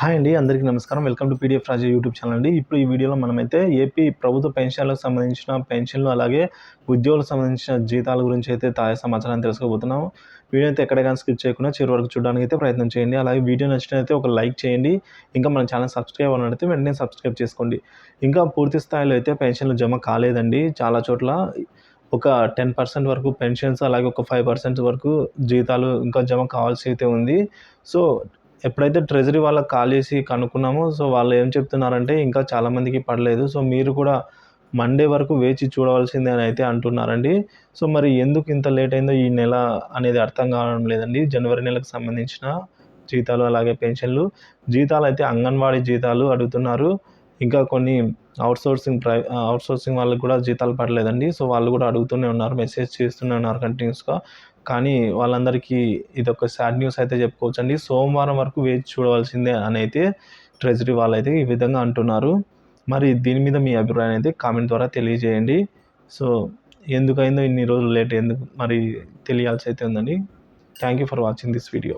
Hi అండి అందరికీ నమస్కారం. Welcome to PDF Raja YouTube channel అండి. ఇప్పుడు ఈ వీడియోలో మనమైతే ఏపీ ప్రభుత్వ పెన్షన్లకు సంబంధించిన పెన్షన్లు అలాగే ఉద్యోగులకు సంబంధించిన జీతాల గురించి అయితే తాజా సమాచారాన్ని తెలుసుకోబోతున్నాం వీడియో అయితే ఎక్కడ కానీ స్కిప్ చేయకుండా చివరి వరకు చూడడానికి అయితే ప్రయత్నం చేయండి. అలాగే వీడియో నచ్చినైతే ఒక లైక్ చేయండి. ఇంకా మన ఛానల్ సబ్స్క్రైబ్ అవ్వాలంటే వెంటనే సబ్స్క్రైబ్ చేసుకోండి. ఇంకా పూర్తి స్థాయిలో అయితే పెన్షన్లు జమ కాలేదండి. చాలా చోట్ల ఒక టెన్ పర్సెంట్ వరకు పెన్షన్స్ అలాగే ఒక ఫైవ్ పర్సెంట్ వరకు జీతాలు ఇంకా జమ కావాల్సి అయితే ఉంది. సో ఎప్పుడైతే ట్రెజరీ వాళ్ళకి కాల్ చేసి కనుక్కున్నామో సో వాళ్ళు ఏం చెప్తున్నారంటే ఇంకా చాలామందికి పడలేదు. సో మీరు కూడా మండే వరకు వేచి చూడవలసిందే అని అయితే అంటున్నారండి. సో మరి ఎందుకు ఇంత లేట్ అయిందో ఈ నెల అనేది అర్థం కావడం లేదండి. జనవరి నెలకు సంబంధించిన జీతాలు అలాగే పెన్షన్లు జీతాలు అయితే అంగన్వాడీ జీతాలు అడుగుతున్నారు. ఇంకా కొన్ని అవుట్సోర్సింగ్ ప్రై అవుట్సోర్సింగ్ వాళ్ళకి కూడా జీతాలు పడలేదండి. సో వాళ్ళు కూడా అడుగుతూనే ఉన్నారు మెసేజ్ చేస్తూనే ఉన్నారు కంటిన్యూస్గా కానీ వాళ్ళందరికీ ఇది ఒక సాడ్ న్యూస్ అయితే చెప్పుకోవచ్చు అండి సోమవారం వరకు వేచి చూడవలసిందే అని అయితే ట్రెజరీ వాళ్ళు అయితే ఈ విధంగా అంటున్నారు. మరి దీని మీద మీ అభిప్రాయం అయితే కామెంట్ ద్వారా తెలియజేయండి. సో ఎందుకైందో ఇన్ని రోజులు లేట్ ఎందుకు మరి తెలియాల్సి అయితే ఉందండి. Thank you for watching this video